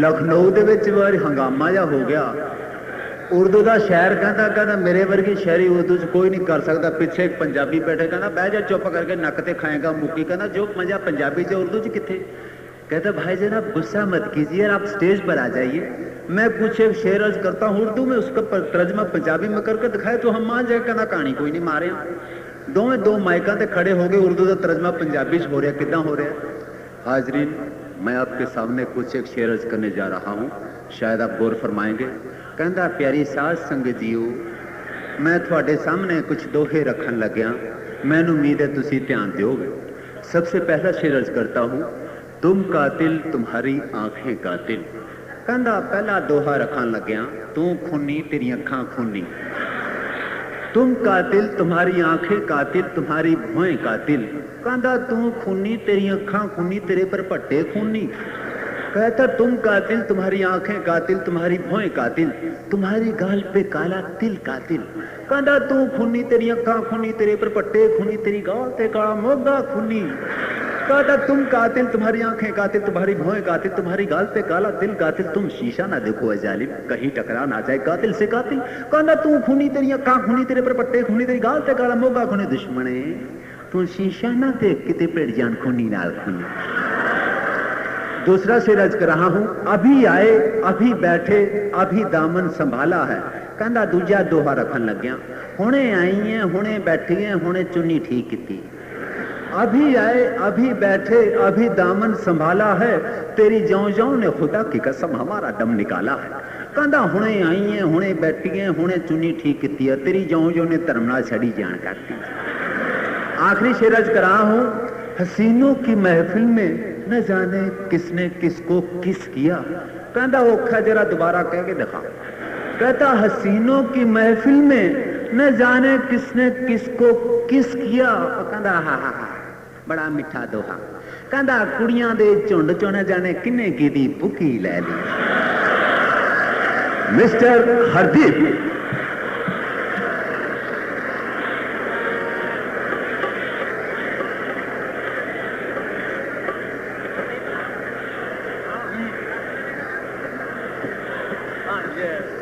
لکھنؤ ਦੇ ਵਿੱਚ ਵਾਰ ਹੰਗਾਮਾ ਜਾਂ ਹੋ ਗਿਆ ਉਰਦੂ ਦਾ ਸ਼ਾਇਰ ਕਹਿੰਦਾ ਕਹਿੰਦਾ ਮੇਰੇ ਵਰਗੀ ਸ਼ਾਇਰੀ ਉਰਦੂ 'ਚ ਕੋਈ ਨਹੀਂ ਕਰ ਸਕਦਾ ਪਿੱਛੇ ਇੱਕ ਪੰਜਾਬੀ ਬੈਠੇ ਕਹਿੰਦਾ ਬਹਿ ਜਾ ਚੁੱਪ ਕਰਕੇ ਨੱਕ ਤੇ ਖਾਏਗਾ ਮੁੱਕੀ ਕਹਿੰਦਾ ਜੋ ਮਜ਼ਾ ਪੰਜਾਬੀ 'ਚ کہتا بھائی جناب، غصہ مت کیجیے، آپ اسٹیج پر آ جائیے۔ میں کچھ ایک شعر عرض کرتا ہوں، اردو میں اس کا ترجمہ پنجابی میں کر کے دکھائے، تو ہم مان جائے کہنا کہانی کوئی نہیں مارے دونوں دو مائکاں کھڑے ہو گئے اردو کا ترجمہ پنجابی ہو رہا کتنا ہو رہا حاضرین میں آپ کے سامنے کچھ ایک شعر کرنے جا رہا ہوں۔ شاید آپ غور فرمائیں گے۔ کہندہ پیاری ساز سنگ جیو، میں تھوڑے سامنے کچھ دوہے رکھن لگیا۔ میں امید ہے تسی دھیان دیو گے سب سے پہلا شعر کرتا ہوں، تم قاتل، تمہاری آنکھیں قاتل کہندہ پہلا دوہا رکھن لگیا تو خونی، تیری اکھاں خونی تم قاتل، تمہاری آنکھیں قاتل، تمہاری بھوئیں قاتل۔ کاندھا، توں خونی، تیری اکھاں خونی، تیرے پر پٹے خونی۔ کہتا، تم قاتل، تمہاری آنکھیں قاتل، تمہاری بھوئیں قاتل۔ تمہاری گال پہ کالا تل قاتل۔ کاندھا، توں خونی، تیری اکھاں خونی، تیرے پر پٹے خونی، تیری گال تے کالا موگا خونی۔ کہا تھا تم قاتل، تمہاری آنکھیں قاتل، تمہاری بھویں قاتل، تمہاری گال پہ کالا دل قاتل، تم شیشہ نہ دیکھو اے ظالم، کہیں ٹکرا نہ جائے قاتل سے قاتل۔ کہا تھا تم خونی تیری کاں خونی تیرے پر پٹے، خونی تیری گال پہ کالا موگا، خونی دشمنے۔ تو شیشہ نہ دیکھ کتے پیڑ جان خونی نال خونی۔ دوسرا سے رج کر رہا ہوں، ابھی آئے، ابھی بیٹھے، ابھی دامن سنبھالا ہے۔ کہندا دوجہ دوہا رکھن لگیا ہونے آئی ہیں ہنے بیٹھی ہیں، ہونے چنی ٹھیک کیتی۔ ابھی آئے، ابھی بیٹھے، ابھی دامن سنبھالا ہے۔ تیری جاؤں جاؤں نے خدا کی قسم ہمارا دم نکالا ہے۔ کہندا ہنے آئی ہیں ہنے بیٹھی ہیں ہنے چنی ٹھیک کیتی ہے۔ تیری جاؤں جاؤں نے ترمنا چھڑی جان کرتی آخری شیرج کرا ہوں۔ حسینوں کی محفل میں نہ جانے کس نے کس کو کس کیا۔ کہندا اوکھا جرا دوبارہ کہہ کے دکھا۔ کہتا حسینوں کی محفل میں نہ جانے کس نے کس کو کس کیا۔ کہندا ہاں ہاں ہاں بڑا مٹھا دوہا کہندا کڑیاں دے جھنڈ چوں جانے کنے کی دی بھکی لے لی مسٹر ہردیپ Yes.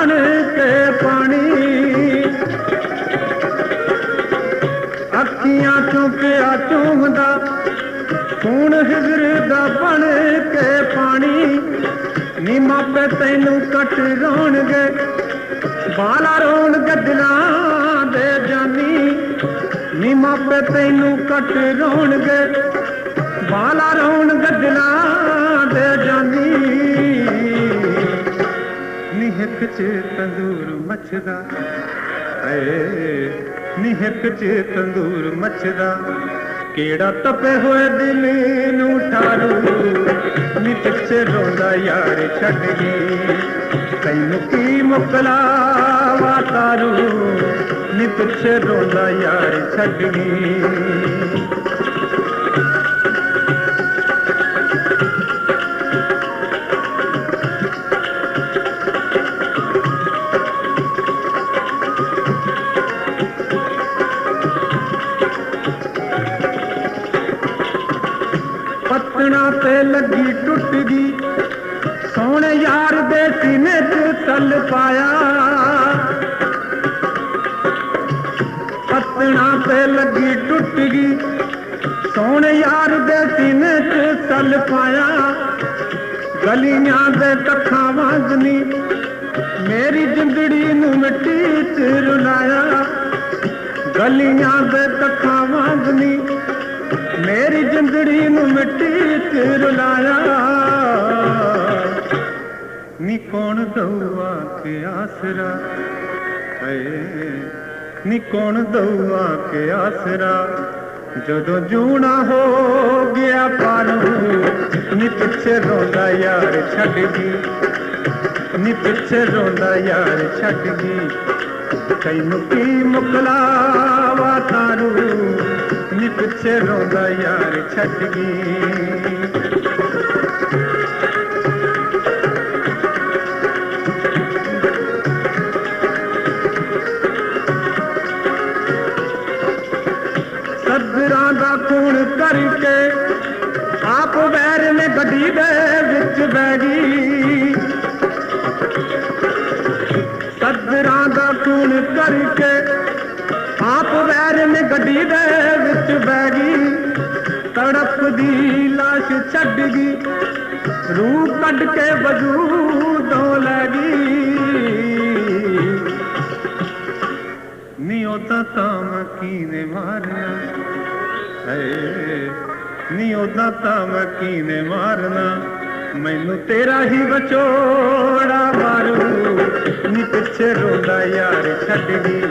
ਬਣ ਕੇ ਪਾਣੀ। ਅੱਖੀਆਂ ਚੋਂ ਪਿਆ ਚੋਮਦਾ ਹੁਣ ਹਿਜਰ ਦਾ ਬਣ ਕੇ ਪਾਣੀ। ਨੀ ਮਾਪੇ ਤੈਨੂੰ ਕੱਟ ਰੋਣਗੇ, ਬਾਲਾ ਰੋਣ ਗੱਦਲਾਂ ਦੇ ਜਾਨੀ। ਨੀ ਮਾਪੇ ਤੈਨੂੰ ਕੱਟ ਰੋਣਗੇ, ਬਾਲਾ ਰੋਣ ਗੱਦਲਾਂ ਨਿਹਕ ਚ ਤੰਦੂਰ ਮੱਛਦਾ। ਏ ਨਿਹਕ ਚ ਤੰਦੂਰ ਮੱਛਦਾ। ਕਿਹੜਾ ਤਪੇ ਹੋਏ ਦਿਲ ਨੂੰ ਠਾਰੂ? ਨੀ ਪਿੱਛੇ ਰੋਂਦਾ ਯਾਰ ਛੱਡ ਗਈ। ਤੈਨੂੰ ਕੀ ਮੁਕਲਾਵਾ ਤਾਰੂ? ਨੀ ਚ ਰੋਂਦਾ ਯਾਰ ਛੱਡ ਗਈ। ਯਾਰ ਦੇ ਸੀਨੇ 'ਚ ਤਲ ਪਾਇਆ। ਗਲੀਆਂ ਦੇ ਕੱਖਾਂ ਵਾਂਗਨੀ ਮੇਰੀ ਜਿੰਦੜੀ ਨੂੰ ਮਿੱਟੀ 'ਚ ਰੁਲਾਇਆ। ਗਲੀਆਂ ਦੇ ਕੱਖਾਂ ਵਾਂਗਨੀ ਮੇਰੀ ਜਿੰਦੜੀ ਨੂੰ ਮਿੱਟੀ 'ਚ ਰੁਲਾਇਆ। ਨੀ ਕੌਣ ਦਊਆ ਕੇ ਆਸਰਾ? ਹਏ, ਨੀ ਕੌਣ ਦਊਆ ਕੇ ਆਸਰਾ? ਜਦੋਂ ਜੂਣਾ ਹੋ ਗਿਆ ਪਾਰੂ ਨੀ ਪਿੱਛੇ ਰੋਂਦਾ ਯਾਰ ਛੱਡ ਗਈ। ਨੀ ਪਿੱਛੇ ਰੋਂਦਾ ਯਾਰ ਛੱਡ ਗਈ। ਤੈਨੂੰ ਕੀ ਮੁਕਲਾਵਾ ਤਾਰੂ? ਨੀ ਪਿੱਛੇ ਰੋਂਦਾ ਯਾਰ ਛੱਡ ਗਈ। ਖੂਨ ਕਰਕੇ ਆਪ ਵੈਰ ਨੇ ਗੱਡੀ ਦੇ ਵਿੱਚ ਬਹਿ ਗਈ ਸੱਜਰਾਂ ਦਾ ਖੂਨ ਕਰਕੇ ਆਪ ਵੈਰ ਨੇ ਗੱਡੀ ਦੇ ਵਿੱਚ ਬਹਿ ਗਈ ਤੜਪਦੀ ਲਾਸ਼ ਛੱਡ ਗਈ, ਰੂਹ ਕੱਢ ਕੇ ਵਜੂਦੋਂ ਲੈ ਗਈ। ਨੀ ਉਹ ਤਾਂ ਮਕੀਨੇ ਮਾਰਿਆ। ਹੈ। ਨੀ ਉਹਦਾ ਤਾਂ ਮਕੀਨੇ ਮਾਰਨਾ? ਮੈਨੂੰ ਤੇਰਾ ਹੀ ਵਿਚੋੜਾ ਮਾਰੂ। ਨੀ ਪਿੱਛੇ ਰੋਂਦਾ ਯਾਰ ਛੱਡ ਗਈ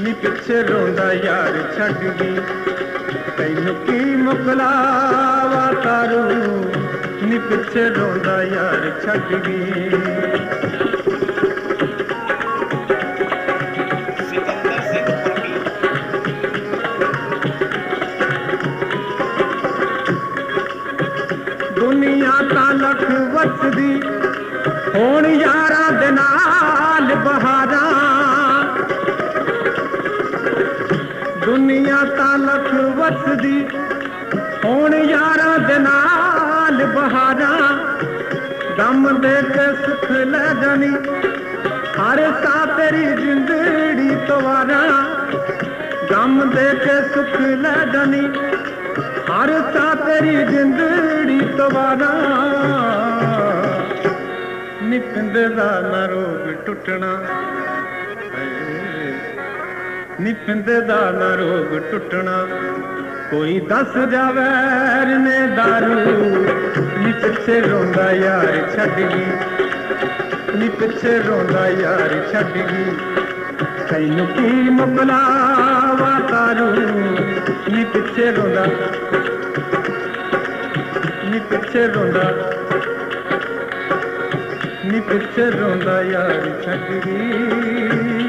ਨੀ ਪਿੱਛੇ ਰੋਂਦਾ ਯਾਰ ਛੱਡ ਗਈ ਤੈਨੂੰ ਕੀ ਮੁਕਲਾਵਾ ਤਾਰੂ? ਨੀ ਪਿੱਛੇ ਰੋਂਦਾ ਯਾਰ ਛੱਡ ਗਈ ਹੁਣ ਯਾਰਾਂ ਦੇ ਨਾਲ ਬਹਾਰਾਂ। ਦੁਨੀਆ ਤਾਂ ਲੱਖ ਵਸਦੀ, ਹੋਣ ਯਾਰਾਂ ਦੇ ਨਾਲ ਬਹਾਰਾਂ। ਦਮ ਦੇ ਕੇ ਸੁਖ ਲੈ ਜਾਣੀ, ਹਰ ਸਾ ਤੇਰੀ ਜਿੰਦੜੀ ਤਵਾਰਾ। ਦਮ ਦੇ ਕੇ ਸੁਖ ਲੈ ਜਾਣੀ, ਹਰ ਸਾ ਤੇਰੀ ਜਿੰਦੜੀ ਤਵਾਰਾ। ਨਿਪੰਦ ਦਾ ਨਾ ਰੋਗ ਟੁੱਟਣਾ। ਨਿਪੰਦ ਦਾ ਨਾ ਰੋਗ ਟੁੱਟਣਾ। ਕੋਈ ਦੱਸ ਜਾਵੇ ਨੇ ਦਾਰੂ। ਨੀ ਪਿੱਛੇ ਰੋਂਦਾ ਯਾਰ ਛੱਡ ਗਈ। ਨੀ ਪਿੱਛੇ ਰੋਂਦਾ ਯਾਰ ਛੱਡ ਗਈ। ਤੈਨੂੰ ਕੀ ਮੁਕਲਾਵਾ ਤਾਰੂ। ਨੀ ਪਿੱਛੇ ਰੋਂਦਾ। ਨੀ ਪਿੱਛੇ ਰੋਂਦਾ। पिचर रोला यारंग